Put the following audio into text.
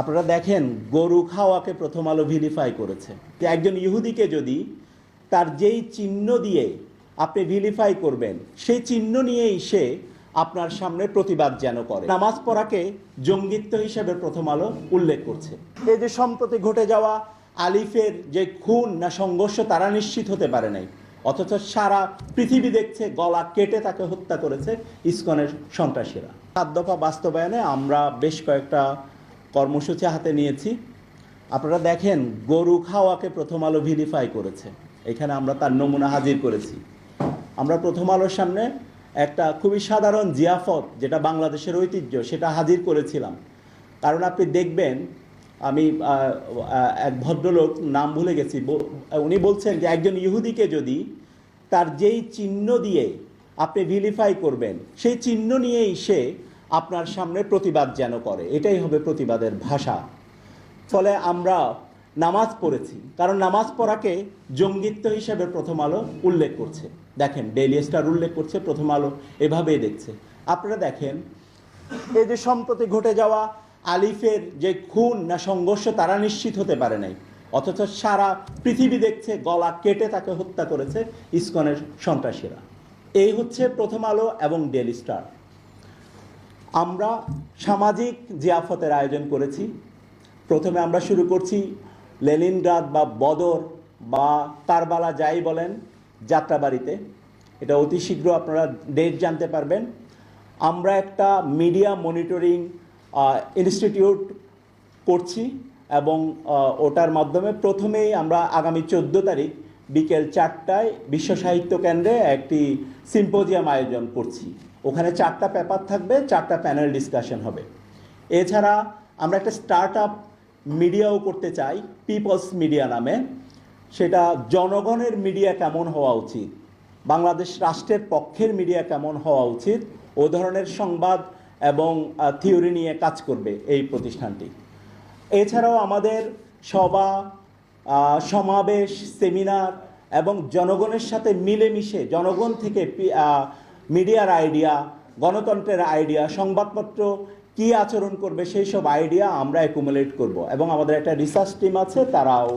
আপনারা দেখেন, গরু খাওয়াকে প্রথম আলো ভিলিফাই করেছে। একজন ইহুদিকে যদি তার যেই চিহ্ন দিয়ে আপনি ভিলিফাই করবেন, সেই চিহ্ন নিয়েই সে আপনার সামনে প্রতিবাদ যেন করে। নামাজ পড়াকে জঙ্গিত্ব হিসেবে প্রথম আলো উল্লেখ করছে। এই যে সম্প্রতি ঘটে যাওয়া আলিফের যে খুন না সংঘর্ষ, তারা নিশ্চিত হতে পারে নাই। অথচ সারা পৃথিবী দেখছে, গলা কেটে তাকে হত্যা করেছে ইসকনের সন্ত্রাসীরা। সাত দফা বাস্তবায়নে আমরা বেশ কয়েকটা কর্মসূচি হাতে নিয়েছি। আপনারা দেখেন, গরু খাওয়াকে প্রথম আলো ভিলিফাই করেছে। এখানে আমরা তার নমুনা হাজির করেছি। আমরা প্রথম আলোর সামনে একটা খুবই সাধারণ জিয়াফত, যেটা বাংলাদেশের ঐতিহ্য, সেটা হাজির করেছিলাম। কারণ আপনি দেখবেন, আমি এক ভদ্রলোক, নাম ভুলে গেছি উনি বলছেন যে একজন ইহুদিকে যদি তার যেই চিহ্ন দিয়ে আপনি ভিলিফাই করবেন, সেই চিহ্ন নিয়েই সে আপনার সামনে প্রতিবাদ যেন করে। এটাই হবে প্রতিবাদের ভাষা। ফলে আমরা নামাজ পড়েছি। কারণ নামাজ পড়াকে জঙ্গিত্ব হিসেবে প্রথম আলো উল্লেখ করছে। দেখেন ডেইলি স্টার উল্লেখ করছে, প্রথম আলো এভাবেই দেখছে। আপনারা দেখেন, এই যে সম্প্রতি ঘটে যাওয়া আলিফের যে খুন না সংঘর্ষ, তারা নিশ্চিত হতে পারে নাই। অথচ সারা পৃথিবী দেখছে, গলা কেটে তাকে হত্যা করেছে ইসকনের সন্ত্রাসীরা। এই হচ্ছে প্রথম আলো এবং ডেলি স্টার আমরা সামাজিক জিয়াফতের আয়োজন করেছি। প্রথমে আমরা শুরু করছি লেনিনগ্রাদ বা বদর বা কারবালা যাই বলেন যাত্রাবাড়িতে। এটা অতি শীঘ্র আপনারা ডেট জানতে পারবেন। আমরা একটা মিডিয়া মনিটরিং ইনস্টিটিউট করছি এবং ওটার মাধ্যমে প্রথমেই আমরা আগামী চোদ্দ তারিখ বিকেল চারটায় বিশ্ব সাহিত্য কেন্দ্রে একটি সিম্পোজিয়াম আয়োজন করছি। ওখানে চারটা পেপার থাকবে, চারটা প্যানেল ডিসকাশন হবে। এছাড়া আমরা একটা স্টার্ট আপ মিডিয়াও করতে চাই পিপলস মিডিয়া নামে। সেটা জনগণের মিডিয়া কেমন হওয়া উচিত? বাংলাদেশ রাষ্ট্রের পক্ষের মিডিয়া কেমন হওয়া উচিত? ও ধরনের সংবাদ এবং থিওরি নিয়ে কাজ করবে এই প্রতিষ্ঠানটি। এছাড়াও আমাদের সভা সমাবেশ, সেমিনার এবং জনগণের সাথে মিলেমিশে, জনগণ থেকে মিডিয়ার আইডিয়া, গণতন্ত্রের আইডিয়া, সংবাদপত্র কি আচরণ করবে, সেই সব আইডিয়া আমরা অ্যাকুমুলেট করব এবং আমাদের একটা রিসার্চ টিম আছে, তারাও